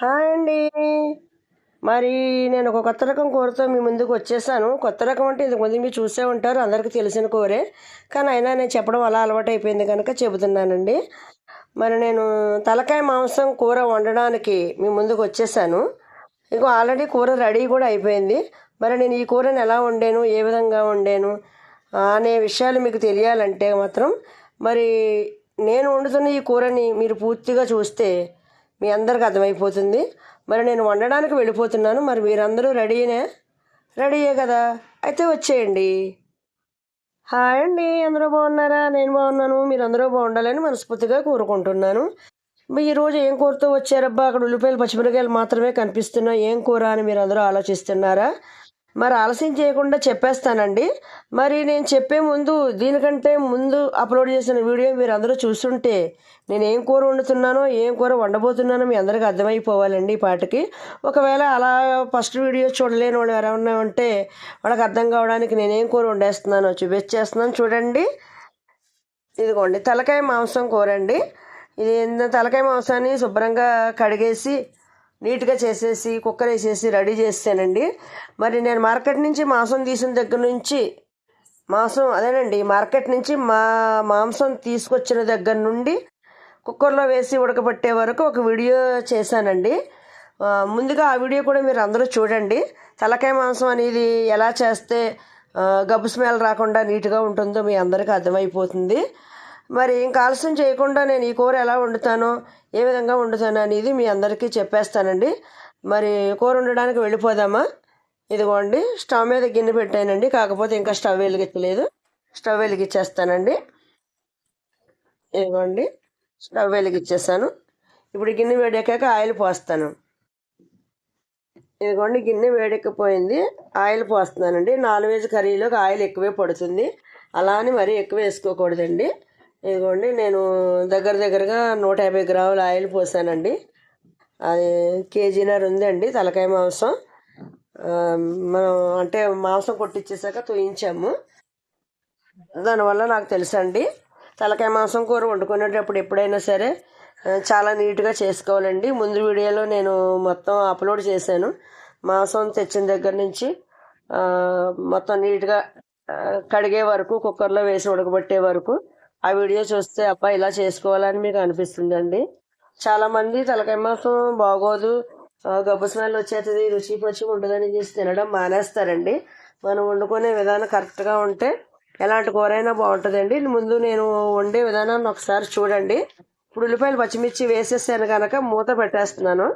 Hi అండి. మరి నేను ఒక కొత్త రకం కూరతో మీ ముందుకు వచ్చేసాను. కొత్త రకం అంటే ఇంతకుముందు మీరు చూసే ఉంటారు అందరికీ తెలిసిన కూరే. కానీ అయినా నేను చెప్పడం అలా అలవాటు అయిపోయింది కనుక చెబుతున్నానండి. మరి నేను తలకాయ మాంసం కూర వండడానికి మీ ముందుకు వచ్చేసాను. ఇగో ఆల్రెడీ కూర రెడీ కూడా అయిపోయింది. మరి నేను ఈ కూరని ఎలా వండాను ఏ విధంగా వండాను అనే విషయాలు మీకు తెలియాలంటే మాత్రం మరి నేను వండుతున్న ఈ కూరని మీరు పూర్తిగా చూస్తే మీ అందరికి అర్థమైపోతుంది. మరి నేను వండడానికి వెళ్ళిపోతున్నాను. మరి మీరందరూ రెడీనే రెడీయే కదా? అయితే వచ్చేయండి. హాయ్ అండి. అందరూ బాగున్నారా? నేను బాగున్నాను. మీరు అందరూ బాగుండాలని మనస్ఫూర్తిగా కోరుకుంటున్నాను. మీ ఈరోజు ఏం కూరతో వచ్చారబ్బా? అక్కడ ఉల్లిపాయలు పచ్చిమిరకాయలు మాత్రమే కనిపిస్తున్నాయి. ఏం కూర అని మీరు అందరూ ఆలోచిస్తున్నారా? మరి ఆలస్యం చేయకుండా చెప్పేస్తానండి. మరి నేను చెప్పే ముందు దీనికంటే ముందు అప్లోడ్ చేసిన వీడియో మీరు అందరూ చూస్తుంటే నేను ఏం కూర వండుతున్నానో ఏం కూర వండబోతున్నానో మీ అందరికీ అర్థమైపోవాలండి ఈ పాటకి. ఒకవేళ అలా ఫస్ట్ వీడియో చూడలేని వాళ్ళు ఎవరైనా ఉంటే వాళ్ళకి అర్థం కావడానికి నేను ఏం కూర వండేస్తున్నానో చూపించేస్తున్నాను. చూడండి. ఇదిగోండి తలకాయ మాంసం కూర అండి ఇది తలకాయ మాంసాన్ని శుభ్రంగా కడిగేసి నీట్గా చేసేసి కుక్కర్ వేసేసి రెడీ చేస్తానండి. మరి నేను మార్కెట్ నుంచి మాంసం తీసిన దగ్గర నుంచి మాంసం అదేనండి మార్కెట్ నుంచి మా మాంసం తీసుకొచ్చిన దగ్గర నుండి కుక్కర్లో వేసి ఉడకబెట్టే వరకు ఒక వీడియో చేశానండి. ముందుగా ఆ వీడియో కూడా మీరు అందరూ చూడండి. తలకాయ మాంసం అనేది ఎలా చేస్తే గబ్బు స్మెల్ రాకుండా నీట్గా ఉంటుందో మీ అందరికీ అర్థమైపోతుంది. మరి ఇంకా ఆలస్యం చేయకుండా నేను ఈ కూర ఎలా వండుతానో ఏ విధంగా వండుతాను అనేది మీ అందరికీ చెప్పేస్తానండి. మరి కూర వండడానికి వెళ్ళిపోదామా? ఇదిగోండి స్టవ్ మీద గిన్నె పెట్టానండి. కాకపోతే ఇంకా స్టవ్ వెలిగించలేదు. స్టవ్ వెలిగించేస్తానండి. ఇదిగోండి స్టవ్ వెలిగించేసాను ఇప్పుడు గిన్నె వేడెక్కాక ఆయిల్ పోస్తాను. ఇదిగోండి గిన్నె వేడెక్కిపోయింది. ఆయిల్ పోస్తున్నానండి. నాన్ వెజ్ కర్రీలోకి ఆయిల్ ఎక్కువే పడుతుంది. అలా అని మరీ ఎక్కువ వేసుకోకూడదండి. ఇదిగోండి నేను దగ్గర దగ్గరగా నూట యాభై గ్రాముల ఆయిల్ పోసానండి. అది కేజీనర్ ఉందండి తలకాయ మాంసం. మనం అంటే మాంసం కొట్టించేసాక తోయించాము. దానివల్ల నాకు తెలుసండి తలకాయ మాంసం కూర వండుకునేటప్పుడు ఎప్పుడైనా సరే చాలా నీట్గా చేసుకోవాలండి. ముందు వీడియోలో నేను మొత్తం అప్లోడ్ చేశాను. మాంసం తెచ్చిన దగ్గర నుంచి మొత్తం నీట్గా కడిగే వరకు కుక్కర్లో వేసి ఉడకబెట్టే వరకు ఆ వీడియో చూస్తే అబ్బా ఇలా చేసుకోవాలని మీకు అనిపిస్తుందండి. చాలామంది తలకాయ మాంసం బాగోదు. గబ్బు స్మెల్ వచ్చేస్తుంది రుచి పచ్చి ఉండదని చేసి తినడం మానేస్తారండి. మనం వండుకునే విధానం కరెక్ట్గా ఉంటే ఎలాంటి కూర అయినా బాగుంటుందండి. ముందు నేను వండే విధానాన్ని ఒకసారి చూడండి. ఇప్పుడు ఉల్లిపాయలు పచ్చిమిర్చి వేసేసాను కనుక మూత పెట్టేస్తున్నాను.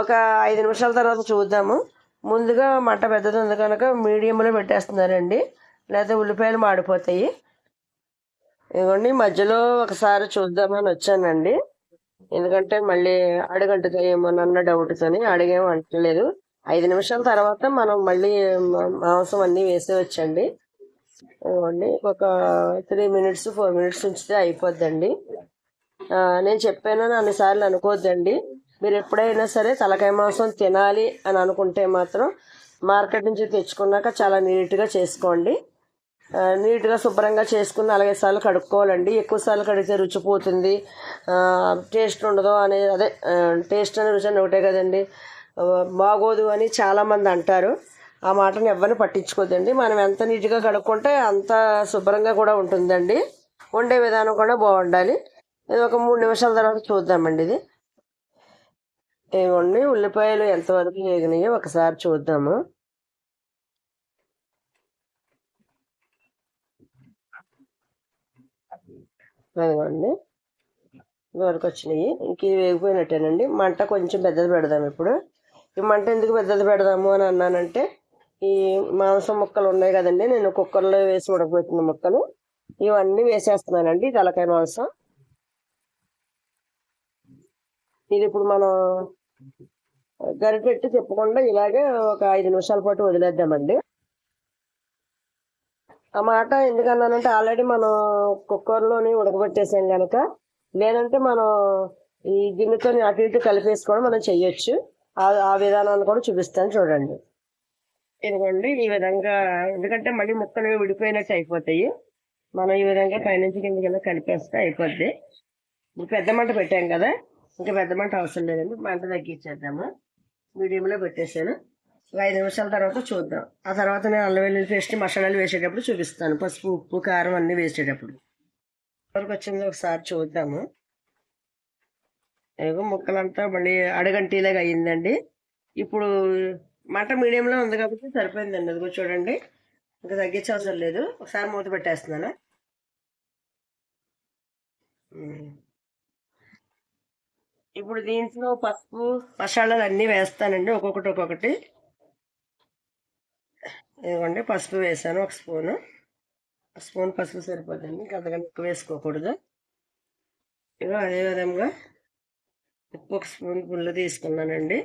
ఒక ఐదు నిమిషాల తర్వాత చూద్దాము. ముందుగా మంట పెద్దది ఉంది కనుక మీడియంలో పెట్టేస్తున్నానండి. లేకపోతే ఉల్లిపాయలు మాడిపోతాయి. ఇదిగోండి మధ్యలో ఒకసారి చూద్దామని వచ్చానండి. ఎందుకంటే మళ్ళీ అడుగంటుతాయేమో అన్న డౌట్తోని అడిగేం అంటలేదు ఐదు నిమిషాల తర్వాత మనం మళ్ళీ మా- మాంసం అన్నీ వేసేవచ్చండి ఇవ్వండి ఒక త్రీ మినిట్స్ ఫోర్ మినిట్స్ ఉంచితే అయిపోద్దండి. నేను చెప్పానని అన్నిసార్లు అనుకోవద్దండి మీరు ఎప్పుడైనా సరే తలకాయ మాంసం తినాలి అని అనుకుంటే మాత్రం మార్కెట్ నుంచి తెచ్చుకున్నాక చాలా నీట్గా చేసుకోండి. నీట్గా శుభ్రంగా చేసుకుని అలాగే సార్లు కడుక్కోవాలండి. ఎక్కువ సార్లు కడిగితే రుచిపోతుంది టేస్ట్ ఉండదు అనే అదే టేస్ట్ అనే రుచి అని ఒకటే కదండి. బాగోదు అని చాలామంది అంటారు. ఆ మాటను ఎవరిని పట్టించుకోదండి మనం ఎంత నీట్గా కడుక్కుంటే అంత శుభ్రంగా కూడా ఉంటుందండి. వండే విధానం కూడా బాగుండాలి. ఇది ఒక మూడు నిమిషాల తర్వాత చూద్దామండి ఇది. ఇవ్వండి ఉల్లిపాయలు ఎంతవరకు వేగినాయో ఒకసారి చూద్దాము. అదిగోండి. వరకు వచ్చినాయి ఇంక ఇవి వేగిపోయినట్టేనండి. మంట కొంచెం పెద్దది పెడదాం ఇప్పుడు. ఈ మంట ఎందుకు పెద్దది పెడదాము అని అన్నానంటే ఈ మాంసం ముక్కలు ఉన్నాయి కదండి నేను కుక్కర్లో వేసి ఉడకబెట్టిన ముక్కలు. ఇవన్నీ వేసేస్తున్నానండి తలకాయ మాంసం. ఇది ఇప్పుడు మనం గరిటెట్టి తిప్పకుండా ఇలాగే ఒక ఐదు నిమిషాల పాటు వదిలేద్దామండి. ఆ మాట ఎందుకన్నానంటే ఆల్రెడీ మనం కుక్కర్లోని ఉడకబెట్టేసాం కనుక లేదంటే మనం ఈ గిన్నెతో అటు ఇటు కలిపేసుకోవడం మనం చెయ్యొచ్చు. ఆ ఆ విధానాన్ని కూడా చూపిస్తాను చూడండి. ఇదిగోండి ఈ విధంగా ఎందుకంటే మళ్ళీ ముక్కలు విడిపోయినట్టు అయిపోతాయి. మనం ఈ విధంగా పైనుంచి కింద కింద కలిపేస్తే అయిపోద్ది. ఇప్పుడు పెద్ద మంట పెట్టాం కదా ఇంకా పెద్ద మంట అవసరం లేదండి. మంట తగ్గించేద్దాము. మీడియంలో పెట్టేసాను ఐదు నిమిషాల తర్వాత చూద్దాం. ఆ తర్వాత నేను అల్లం వెల్లుల్లి పేస్ట్ మసాలాలు వేసేటప్పుడు చూపిస్తాను. పసుపు ఉప్పు కారం అన్నీ వేసేటప్పుడు. వరకు వచ్చింది ఒకసారి చూద్దాము. ఏదో ముక్కలంతా మళ్ళీ అడగంటీలాగా అయ్యిందండి. ఇప్పుడు మంట మీడియంలో ఉంది కాబట్టి సరిపోయిందండి. అదిగో చూడండి. ఇంకా తగ్గించే అవసరం లేదు. ఒకసారి మూత పెట్టేస్తున్నాను. ఇప్పుడు దీంట్లో పసుపు మసాలాలు అన్నీ వేస్తానండి. ఒక్కొక్కటి ఒక్కొక్కటి. ఇదిగోండి పసుపు వేసాను ఒక స్పూను. ఒక స్పూన్ పసుపు సరిపోతుంది ఇంకా అంతకన్నా ఎక్కువ వేసుకోకూడదు. ఇగో అదే విధంగా ఉప్పు ఒక స్పూన్ పుల్ల తీసుకున్నానండి.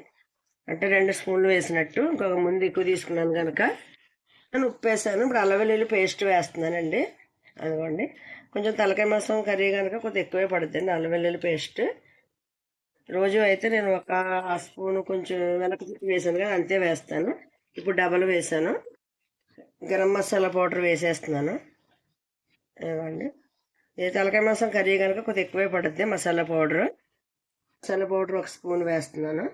అంటే రెండు స్పూన్లు వేసినట్టు ఇంకొక ముందు ఎక్కువ తీసుకున్నాను కనుక నేను ఉప్పు వేసాను ఇప్పుడు అల్లవెల్లుల్లి పేస్ట్ వేస్తున్నానండి. అదిగోండి కొంచెం తలకాయ మాసం కర్రీ కనుక కొంచెం ఎక్కువే పడుతుంది అల్లవెల్లుల్లి పేస్ట్. రోజు అయితే నేను ఒక స్పూన్ కొంచెం వెనక వేసాను కదా అంతే వేస్తాను. ఇప్పుడు డబల్ వేసాను. గరం మసాలా పౌడర్ వేసేస్తున్నాను. ఇవ్వండి. ఇది తలకాయ మాసం కర్రీ కనుక కొద్దిగా ఎక్కువే పడుద్ది మసాలా పౌడర్. మసాలా పౌడర్ ఒక స్పూన్ వేస్తున్నాను.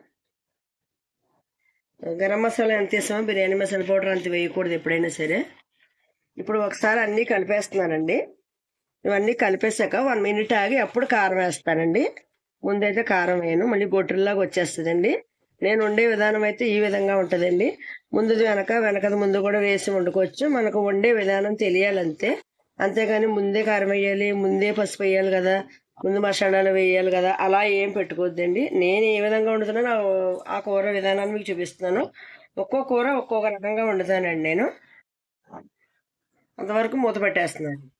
గరం మసాలా ఎంత వేసామో బిర్యానీ మసాలా పౌడర్ అంత వేయకూడదు ఎప్పుడైనా సరే. ఇప్పుడు ఒకసారి అన్నీ కలిపేస్తున్నానండి. ఇవన్నీ కలిపేసాక వన్ మినిట్ ఆగి అప్పుడు కారం వేస్తానండి. ముందైతే కారం వేయను. మళ్ళీ గొట్టెల్లాగా వచ్చేస్తుందండి. నేను ఉండే విధానం అయితే ఈ విధంగా ఉంటుందండి. ముందుది వెనక వెనకది ముందు కూడా వేసి వండుకోవచ్చు. మనకు వండే విధానం తెలియాలంతే. అంతేగాని ముందే కారం వేయాలి ముందే పసుపు వేయాలి కదా ముందు మసాలాలు వేయాలి కదా అలా ఏం పెట్టుకోవద్దండి. నేను ఏ విధంగా వండుతున్నానో ఆ- ఆ కూర విధానాన్ని మీకు చూపిస్తున్నాను. ఒక్కో కూర ఒక్కొక్క రకంగా వండుతానండి నేను. అంతవరకు మూత పెట్టేస్తున్నాను.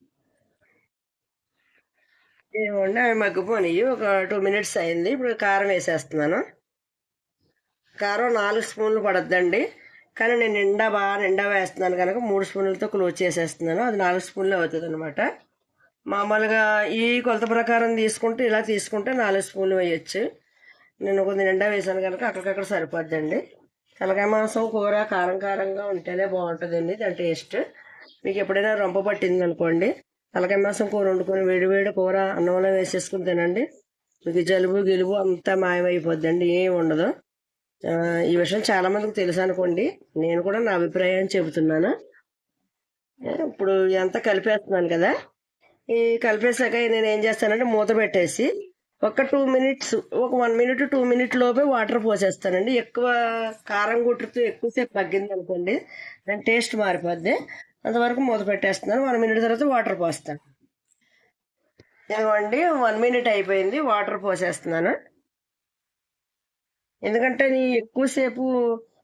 ఏమండి అవి మగ్గిపోయినాయి. ఒక టూ మినిట్స్ అయింది. ఇప్పుడు కారం వేసేస్తున్నాను. కారం నాలుగు స్పూన్లు పడద్దండి. కానీ నేను నిండా బాగా నిండా వేస్తున్నాను కనుక మూడు స్పూన్లతో క్లోజ్ చేసేస్తున్నాను. అది నాలుగు స్పూన్లు అవుతుంది అనమాట మామూలుగా ఈ కొలత ప్రకారం తీసుకుంటే ఇలా తీసుకుంటే నాలుగు స్పూన్లు వేయచ్చు. నేను కొంచెం నిండా వేసాను కనుక అక్కడికక్కడ సరిపోద్దండి. తలకాయ మాంసం కూర కారం కారంగా ఉంటేనే బాగుంటుందండి. దాని టేస్ట్. మీకు ఎప్పుడైనా రొంప పట్టింది అనుకోండి తలకాయ మాంసం కూర వండుకొని వేడివేడి కూర అన్నంలో వేసేసుకుని తినండి. మీకు జలుబు గిలుబు అంతా మాయమైపోద్దండి. ఏం ఉండదు. ఈ విషయం చాలా మందికి తెలుసు అనుకోండి. నేను కూడా నా అభిప్రాయం చెబుతున్నాను. ఇప్పుడు ఎంత కలిపేస్తున్నాను కదా? ఈ కలిపేసాక నేను ఏం చేస్తానంటే మూత పెట్టేసి ఒక టూ మినిట్స్ ఒక వన్ మినిట్ టూ మినిట్ లోపే వాటర్ పోసేస్తానండి. ఎక్కువ కారం గుట్టుతో ఎక్కువసేపు తగ్గింది అనుకోండి దాని టేస్ట్ మారిపోద్ది. అంతవరకు మూత పెట్టేస్తున్నాను. వన్ మినిట్ తర్వాత వాటర్ పోస్తాను. ఇదిగోండి వన్ మినిట్ అయిపోయింది. వాటర్ పోసేస్తున్నాను. ఎందుకంటే నీ ఎక్కువసేపు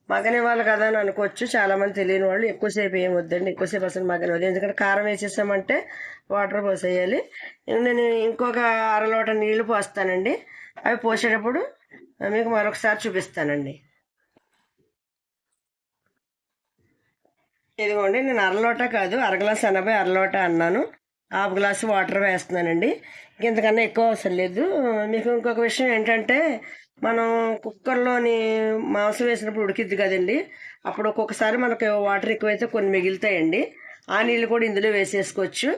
మగనివ్వాలి కదా అని అనుకోవచ్చు. చాలా మంది తెలియని వాళ్ళు ఎక్కువసేపు ఏం వద్దండి ఎక్కువసేపు అసలు మగనివ్వదు ఎందుకంటే కారం వేసేసామంటే వాటర్ పోసేయాలి. నేను ఇంకొక అరలోట నీళ్ళు పోస్తానండి. అవి పోసేటప్పుడు మీకు మరొకసారి చూపిస్తానండి. ఇదిగోండి నేను అరలోట కాదు అరగ్లాస్ ఎనభై అరలోట అన్నాను. హాఫ్ గ్లాస్ వాటర్ వేస్తున్నానండి. ఇంతకన్నా ఎక్కువ అవసరం లేదు. మీకు ఇంకొక విషయం ఏంటంటే మనం కుక్కర్లోని మాంసం వేసినప్పుడు ఉడికిద్ది కదండి. అప్పుడు ఒక్కొక్కసారి మనకు వాటర్ ఎక్కువైతే కొన్ని మిగులుతాయండి. ఆ నీళ్ళు కూడా ఇందులో వేసేసుకోవచ్చు.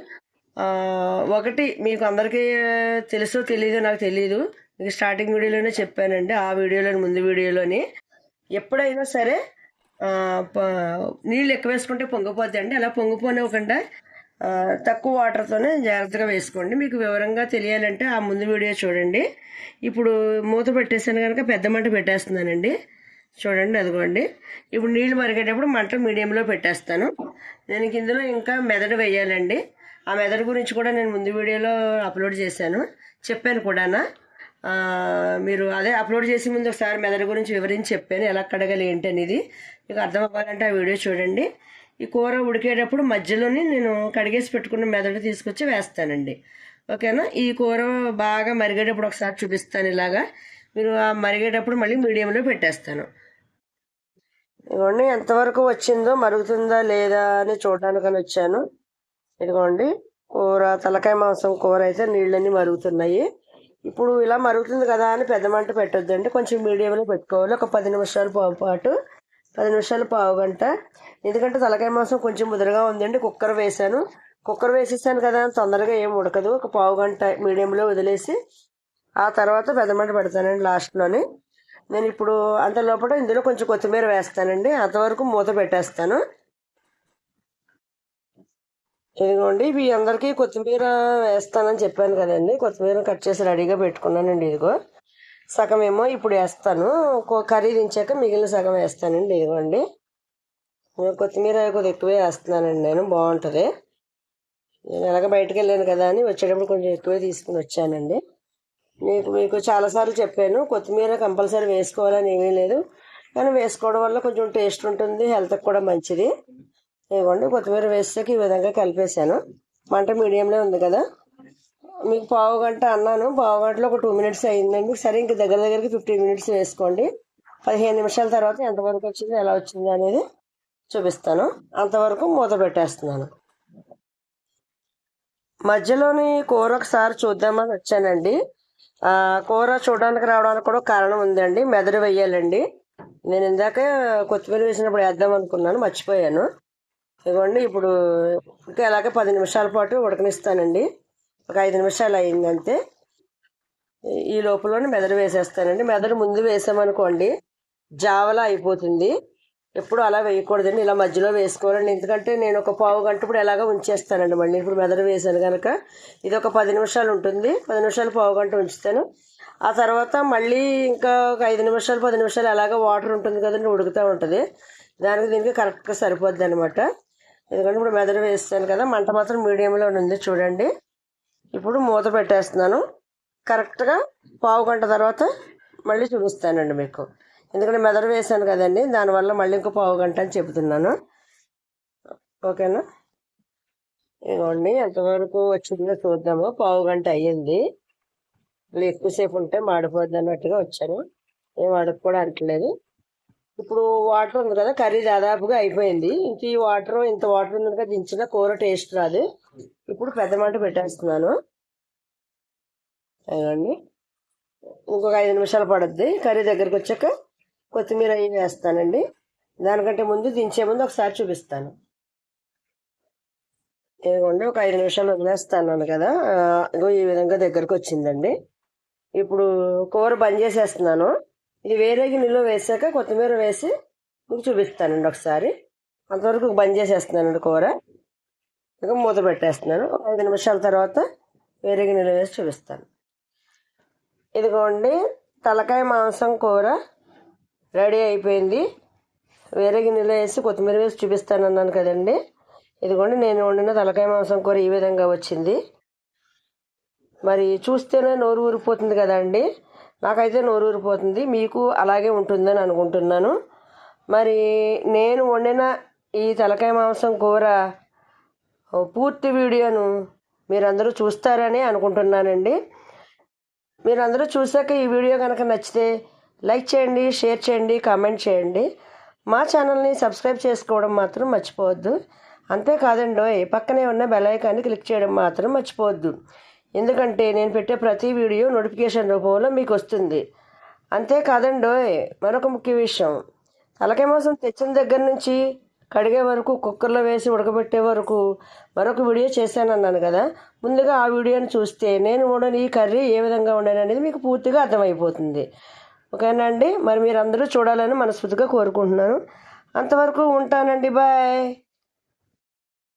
ఒకటి మీకు అందరికీ తెలుసో తెలియదో నాకు తెలియదు మీకు స్టార్టింగ్ వీడియోలోనే చెప్పానండి. ఆ వీడియోలోని ముందు వీడియోలోని ఎప్పుడైనా సరే ప- నీళ్ళు ఎక్కువ వేసుకుంటే పొంగిపోద్ది అండి అలా పొంగిపోనివ్వకుండా తక్కువ వాటర్తోనే జాగ్రత్తగా వేసుకోండి. మీకు వివరంగా తెలియాలంటే ఆ ముందు వీడియో చూడండి. ఇప్పుడు మూత పెట్టేసాను కనుక పెద్ద మంట పెట్టేస్తున్నానండి. చూడండి అదిగోండి. ఇప్పుడు నీళ్ళు మరిగేటప్పుడు మంట మీడియంలో పెట్టేస్తాను. నేను ఇందులో ఇంకా మెదడు వేయాలండి. ఆ మెదడు గురించి కూడా నేను ముందు వీడియోలో అప్లోడ్ చేశాను. చెప్పాను కూడానా? మీరు అదే అప్లోడ్ చేసే ముందు ఒకసారి మెదడు గురించి వివరించి చెప్పాను. ఎలా కడగాలి ఏంటి అనేది మీకు అర్థం అవ్వాలంటే ఆ వీడియో చూడండి. ఈ కూర ఉడికేటప్పుడు మధ్యలోనే నేను కడిగేసి పెట్టుకున్న మెదడు తీసుకొచ్చి వేస్తానండి. ఓకేనా? ఈ కూర బాగా మరిగేటప్పుడు ఒకసారి చూపిస్తాను ఇలాగా. మీరు ఆ మరిగేటప్పుడు మళ్ళీ మీడియంలో పెట్టేస్తాను. ఇదిగోండి ఎంతవరకు వచ్చిందో మరుగుతుందా లేదా అని చూడడానికని వచ్చాను. ఇదిగోండి కూర తలకాయ మాంసం కూర అయితే నీళ్ళన్నీ మరుగుతున్నాయి. ఇప్పుడు ఇలా మరుగుతుంది కదా అని పెద్ద మంట పెట్టొద్దండి. కొంచెం మీడియంలో పెట్టుకోవాలి. ఒక పది నిమిషాల పాటు పది నిమిషాలు పావు గంట. ఎందుకంటే తలకాయ మాంసం కొంచెం ముదరగా ఉందండి. కుక్కర్ వేసాను కుక్కర్ వేసేసాను కదా తొందరగా ఏం ఉడకదు. ఒక పావు గంట మీడియంలో వదిలేసి ఆ తర్వాత పెద్దమంట పెడతానండి లాస్ట్లోని. నేను ఇప్పుడు అంత లోపల ఇందులో కొంచెం కొత్తిమీర వేస్తానండి. అంతవరకు మూత పెట్టేస్తాను. ఇదిగోండి ఇవి అందరికీ కొత్తిమీర వేస్తానని చెప్పాను కదండి. కొత్తిమీర కట్ చేసి రెడీగా పెట్టుకున్నానండి ఇదిగో. సగం ఏమో ఇప్పుడు వేస్తాను. కర్రీ దించాక మిగిలిన సగం వేస్తానండి ఇదిగోండి కొత్తిమీర కొద్దిగా ఎక్కువే వేస్తున్నానండి నేను. బాగుంటుంది. నేను ఎలాగ బయటకు వెళ్ళాను కదా అని వచ్చేటప్పుడు కొంచెం ఎక్కువే తీసుకుని వచ్చానండి. మీకు మీకు చాలాసార్లు చెప్పాను కొత్తిమీర కంపల్సరీ వేసుకోవాలని ఏమీ లేదు. కానీ వేసుకోవడం వల్ల కొంచెం టేస్ట్ ఉంటుంది హెల్త్కి కూడా మంచిది. ఇవ్వండి కొత్తిమీర వేసాక ఈ విధంగా కలిపేశాను. మంట మీడియంలో ఉంది కదా. మీకు పావు గంట అన్నాను. పావు గంటలో ఒక టూ మినిట్స్ అయిందండి. సరే ఇంక దగ్గర దగ్గరికి ఫిఫ్టీన్ మినిట్స్ వేసుకోండి. పదిహేను నిమిషాల తర్వాత ఎంతవరకు వచ్చింది ఎలా వచ్చింది అనేది చూపిస్తాను. అంతవరకు మూత పెట్టేస్తున్నాను. మధ్యలోని కూర ఒకసారి చూద్దామని వచ్చానండి. కూర చూడడానికి రావడానికి కూడా కారణం ఉందండి. మెదడు వేయాలండి నేను ఇందాక కొత్తిమీర వేసినప్పుడు వేద్దాం అనుకున్నాను మర్చిపోయాను. ఇదిగోండి ఇప్పుడు ఇంకా అలాగే పది నిమిషాల పాటు ఉడకనిస్తానండి. ఒక ఐదు నిమిషాలు అయిందంతే ఈ- లోపలనే మెదడు వేసేస్తానండి. మెదడు ముందు వేసామనుకోండి జావలా అయిపోతుంది. ఎప్పుడు అలా వేయకూడదండి. ఇలా మధ్యలో వేసుకోవాలండి. ఎందుకంటే నేను ఒక పావు గంట ఇప్పుడు ఎలాగో ఉంచేస్తానండి మళ్ళీ. ఇప్పుడు మెదడు వేసాను కనుక ఇది ఒక పది నిమిషాలు ఉంటుంది. పది నిమిషాలు పావు గంట ఉంచుతాను. ఆ తర్వాత మళ్ళీ ఇంకా ఒక ఐదు నిమిషాలు పది నిమిషాలు అలాగే వాటర్ ఉంటుంది కదండి ఉడుకుతూ ఉంటుంది. దానికి దీనికి కరెక్ట్గా సరిపోద్ది అనమాట ఎందుకంటే ఇప్పుడు మెదడు వేస్తాను కదా మంట మాత్రం మీడియంలో ఉంది చూడండి. ఇప్పుడు మూత పెట్టేస్తున్నాను. కరెక్ట్గా పావు గంట తర్వాత మళ్ళీ చూపిస్తానండి మీకు. ఎందుకంటే మెదడు వేసాను కదండి దానివల్ల మళ్ళీ ఇంకో పావు గంట అని చెబుతున్నాను. ఓకేనా? ఇదిగోండి ఎంతవరకు వచ్చిందో చూద్దాము. పావు గంట అయ్యింది. మళ్ళీ ఎక్కువసేపు ఉంటే మాడిపోద్ది అన్నట్టుగా వచ్చాను. ఏం అడుగు కూడా అంటలేదు ఇప్పుడు వాటర్ ఉంది కదా కర్రీ దాదాపుగా అయిపోయింది. ఇంక ఈ వాటర్ ఇంత వాటర్ ఉంది కదా దించిన కూర టేస్ట్ రాదు. ఇప్పుడు పెద్ద మంట పెట్టేస్తున్నాను. అదండి ఇంకొక ఐదు నిమిషాలు పడుద్ది. కర్రీ దగ్గరికి వచ్చాక కొత్తిమీర అవి వేస్తానండి. దానికంటే ముందు దించే ముందు ఒకసారి చూపిస్తాను. ఇదిగోండి ఒక ఐదు నిమిషాలు వదిలేస్తాను కదా. ఆ, ఇగో ఈ విధంగా దగ్గరకు వచ్చిందండి. ఇప్పుడు కూర బంద్ చేసేస్తున్నాను. ఇది వేరే గిన్నెలో వేసాక కొత్తిమీర వేసి మీకు చూపిస్తానండి ఒకసారి. అంతవరకు బంద్ చేసేస్తున్నానండి కూర. ఇక మూత పెట్టేస్తున్నాను. ఒక ఐదు నిమిషాల తర్వాత వేరే గిన్నెలు వేసి చూపిస్తాను. ఇదిగోండి తలకాయ మాంసం కూర రెడీ అయిపోయింది. వేరే గిన్నెలో వేసి కొత్తిమీర వేసి చూపిస్తాను అన్నాను కదండి. ఇదిగోండి నేను వండిన తలకాయ మాంసం కూర ఈ విధంగా వచ్చింది. మరి చూస్తేనే నోరు ఊరిపోతుంది కదండి. నాకైతే నోరు ఊరిపోతుంది మీకు అలాగే ఉంటుందని అనుకుంటున్నాను. మరి నేను వండిన ఈ తలకాయ మాంసం కూర పూర్తి వీడియోను మీరందరూ చూస్తారని అనుకుంటున్నానండి. మీరందరూ చూశాక ఈ వీడియో కనుక నచ్చితే లైక్ చేయండి షేర్ చేయండి కామెంట్ చేయండి. మా ఛానల్ని సబ్స్క్రైబ్ చేసుకోవడం మాత్రం మర్చిపోవద్దు. అంతేకాదండి పక్కనే ఉన్న బెలైకాన్ని క్లిక్ చేయడం మాత్రం మర్చిపోవద్దు. ఎందుకంటే నేను పెట్టే ప్రతి వీడియో నోటిఫికేషన్ రూపంలో మీకు వస్తుంది అంతేకాదండి మరొక ముఖ్య విషయం. తలకాయ మోసం తెచ్చిన దగ్గర నుంచి కడిగే వరకు కుక్కర్లో వేసి ఉడకబెట్టే వరకు మరొక వీడియో చేశాను అన్నాను కదా. ముందుగా ఆ వీడియోని చూస్తే నేను వండని ఈ కర్రీ ఏ విధంగా వండాను అనేది మీకు పూర్తిగా అర్థమైపోతుంది. ఓకేనా అండి? మరి మీరు అందరూ చూడాలని మనస్ఫూర్తిగా కోరుకుంటున్నాను. అంతవరకు ఉంటానండి. బాయ్.